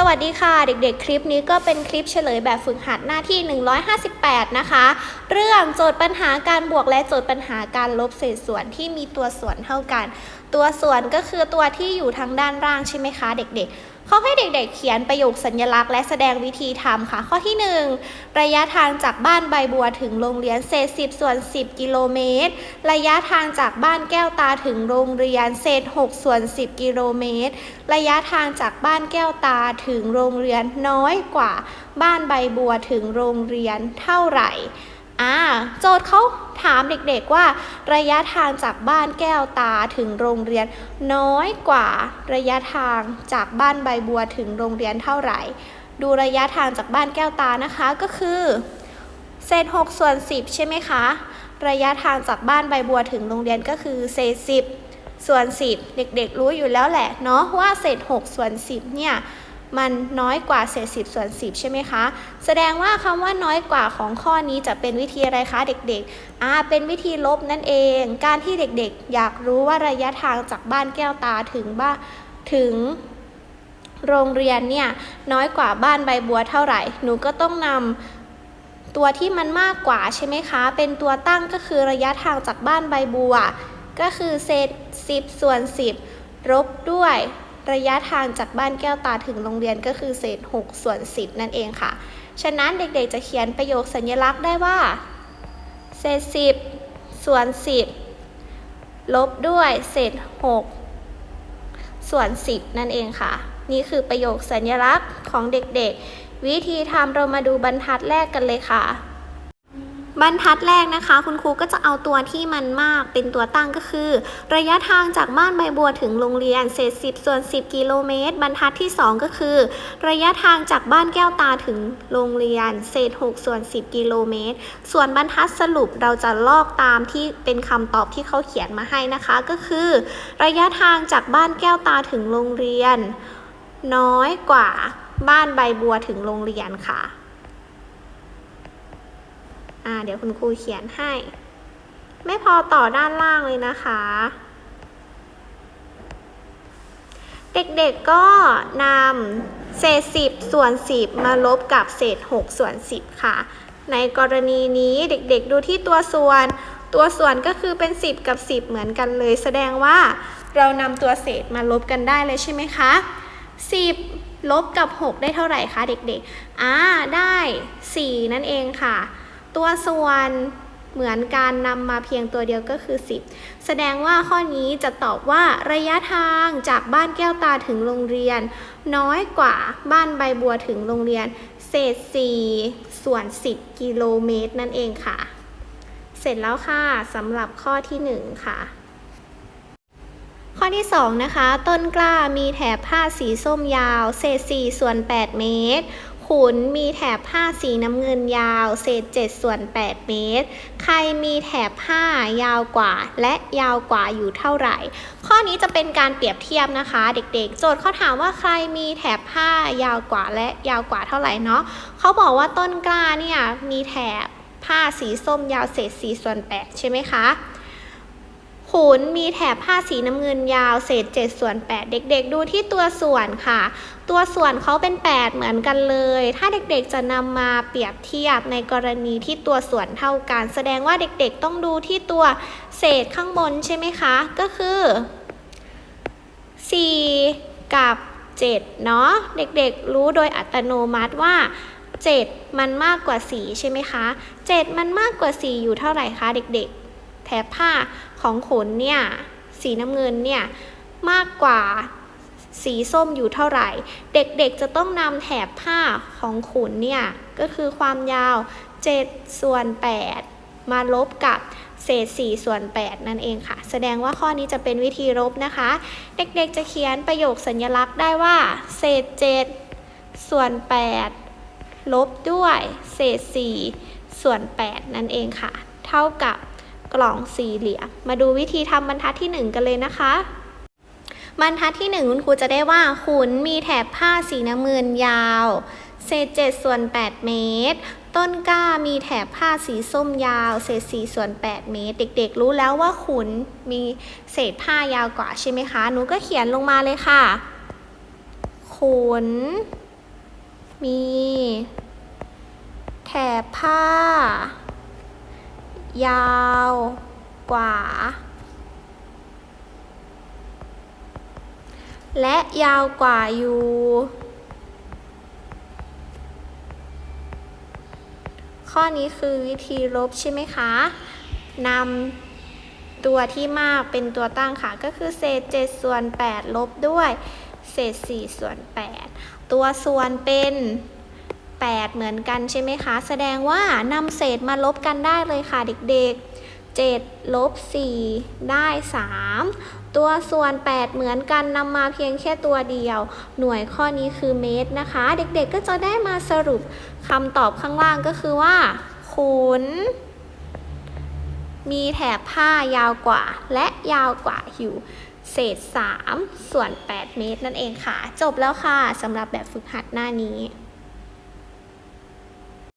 สวัสดีค่ะ เด็กๆ คลิปนี้ก็เป็นคลิปเฉลยแบบฝึกหัดหน้าที่ 158 นะคะ เรื่องโจทย์ปัญหาการบวกและโจทย์ปัญหาการลบเศษส่วนที่มีตัวส่วนเท่ากัน ตัวส่วนก็คือตัวที่อยู่ทางด้านล่างใช่ไหมคะ เด็กๆ เขาให้เด็กๆเขียนประโยคสัญลักษณ์และแสดงวิธีทำค่ะ ข้อที่ 1 ระยะทางจากบ้านใบบัวถึงโรงเรียนเศษ 10 ส่วน 10 กิโลเมตร ระยะทางจากบ้านแก้วตาถึงโรงเรียนเศษ 6 ส่วน 10 กิโลเมตร ระยะทางจากบ้านแก้วตาถึงโรงเรียนน้อยกว่า บ้านใบบัวถึงโรงเรียนเท่าไหร่ อ่าโจทย์เขาถามเด็กๆว่า ระยะทางจากบ้านแก้วตาถึงโรงเรียน น้อยกว่าระยะทางจากบ้านใบบัวถึงโรงเรียนเท่าไหร่ ดูระยะทางจากบ้านแก้วตานะคะก็คือเศษ6ส่วน10 ใช่ไหมคะ ระยะทางจากบ้านใบบัวถึงโรงเรียนก็คือเศษ10ส่วน 10 เด็กๆ รู้อยู่แล้วแหละเนาะว่าเศษ6ส่วน 10 เนี่ย มันน้อยกว่าเศษ10ส่วน10ใช่ไหมคะ แสดงว่าคำว่าน้อยกว่าของข้อนี้จะเป็นวิธีอะไรคะเด็กๆ อ่า เป็นวิธีลบนั่นเอง การที่เด็กๆ อยากรู้ว่าระยะทางจากบ้านแก้วตาถึงบ้านถึงโรงเรียนเนี่ยน้อยกว่าบ้านใบบัวเท่าไหร่ หนูก็ต้องนำตัวที่มันมากกว่าใช่ไหมคะ เป็นตัวตั้งก็คือระยะทางจากบ้านใบบัว ก็คือเศษ10 ส่วน 10ลบด้วย ระยะทางจากบ้านแก้วตาถึงโรงเรียนก็คือเศษ 6 ส่วน 10 นั่นเองค่ะ ฉะนั้นเด็กๆจะเขียนประโยคสัญลักษณ์ได้ว่า เศษ 10 ส่วน 10 ลบด้วยเศษ 6 ส่วน 10 นั่นเองค่ะ นี่คือประโยคสัญลักษณ์ของเด็กๆ วิธีทำเรามาดูบรรทัดแรกกันเลยค่ะ บรรทัดแรกนะคะ คุณครูก็จะเอาตัวที่มันมากเป็นตัวตั้งก็คือ ระยะทางจากบ้านใบบัวถึงโรงเรียนเศษ10 ส่วน 10 กิโลเมตร บรรทัดที่ 2 ก็คือ ระยะทางจากบ้านแก้วตาถึงโรงเรียน เศษ 6 ส่วน 10 กิโลเมตร ส่วนบรรทัดสรุปเราจะลอกตามที่เป็นคำตอบที่เขาเขียนมาให้นะคะก็คือ ระยะทางจากบ้านแก้วตาถึงโรงเรียน น้อยกว่าบ้านใบบัวถึงโรงเรียนค่ะ อ่าเดี๋ยวคุณครูเขียนให้ ไม่พอต่อด้านล่างเลยนะคะ เด็กๆก็นำเศษ10ส่วน10มาลบกับเศษ6ส่วน10ค่ะ ในกรณีนี้เด็กๆดูที่ตัวส่วน ตัวส่วนก็คือเป็น 10 กับ 10 เหมือนกันเลย แสดงว่าเรานำตัวเศษมาลบกันได้เลยใช่ไหมคะ10ลบกับ 6 ได้เท่าไหร่คะเด็กๆ อ่า ได้ 4 นั่นเองค่ะ ตัวส่วนเหมือนการนำมาเพียงตัวเดียวก็คือ 10 แสดงว่าข้อนี้จะตอบว่าระยะทางจากบ้านแก้วตาถึงโรงเรียน น้อยกว่าบ้านใบบัวถึงโรงเรียน เศษ 4 ส่วน 10 กิโลเมตรนั่นเองค่ะ เสร็จแล้วค่ะสำหรับข้อที่ 1 ค่ะ ข้อที่ 2 นะคะ ต้นกล้ามีแถบผ้าสีส้มยาว เศษ 4 ส่วน 8 เมตร ขุนมีแถบผ้าสีน้ำเงินยาว เศษ 7 ส่วน 8 เมตร ใครมีแถบผ้ายาวกว่า และยาวกว่าอยู่เท่าไหร่ ข้อนี้จะเป็นการเปรียบเทียบนะคะ เด็กๆ โจทย์เขาถามว่าใครมีแถบผ้ายาวกว่าและยาวกว่าเท่าไหร่เนาะเขาบอกว่าต้นกล้าเนี่ยมีแถบผ้าสีส้มยาวเศษ4ส่วน 8 ใช่ไหมคะ ขุนมีแถบผ้าสีน้ำเงินยาว เศษ7ส่วน8 เด็กๆ ดูที่ตัวส่วนค่ะ ตัวส่วนเขาเป็น 8 เหมือนกันเลย ถ้าเด็กๆจะนำมาเปรียบเทียบในกรณีที่ตัวส่วนเท่ากัน แสดงว่าเด็กๆต้องดูที่ตัวเศษข้างบนใช่ไหมคะ ก็คือ 4 กับ 7 เนาะเด็กๆ รู้โดยอัตโนมัติว่า 7 มันมากกว่า 4 ใช่ไหมคะ 7 มันมากกว่า 4 อยู่เท่าไหร่คะเด็กๆ แถบผ้า ของขนเนี่ยสีน้ำเงินเนี่ยมากกว่าสีส้มอยู่เท่าไหร่ เด็กๆจะต้องนำแถบผ้าของขุนเนี่ยก็คือความยาว 7 ส่วน 8 มาลบกับเศษ 4 ส่วน 8 นั่นเองค่ะ แสดงว่าข้อนี้จะเป็นวิธีลบนะคะ เด็กๆจะเขียนประโยคสัญลักษณ์ได้ว่า เศษ 7 ส่วน 8 ลบด้วย เศษ 4 ส่วน 8 นั่นเองค่ะ เท่ากับ กล่องสี่เหลี่ยม มาดูวิธีทำบรรทัดที่ 1 กันเลยนะคะ บรรทัดที่1คุณครูจะได้ว่าขุนมีแถบผ้าสีน้ำเงินยาว เศษ7ส่วน8เมตร ต้นกล้ามีแถบผ้าสีส้มยาว เศษ4ส่วน8เมตร เด็กๆ รู้แล้วว่าขุนมีเศษผ้ายาวกว่าใช่ไหมคะ หนูก็เขียนลงมาเลยค่ะ ขุน มี แถบผ้า ยาวกว่า และยาวกว่าอยู่ ข้อนี้คือวิธีลบใช่ไหมคะนำตัวที่มากเป็นตัวตั้งค่ะ ก็คือเศษ 7 ส่วน 8 ลบด้วย เศษ 4 ส่วน 8 ตัวส่วนเป็น 8 เหมือนกันใช่ไหมคะ แสดงว่านำเศษมาลบกันได้เลยค่ะเด็กๆ 7 ลบ 4 ได้ 3 ตัวส่วน 8 เหมือนกันนำมาเพียงแค่ตัวเดียว หน่วยข้อนี้คือเมตรนะคะ เด็กๆก็จะได้มาสรุปคำตอบข้างล่างก็คือว่าขุนมีแถบผ้ายาวกว่า และยาวกว่าอยู่เศษ 3 ส่วน 8 เมตรนั่นเองค่ะ จบแล้วค่ะสำหรับแบบฝึกหัดหน้านี้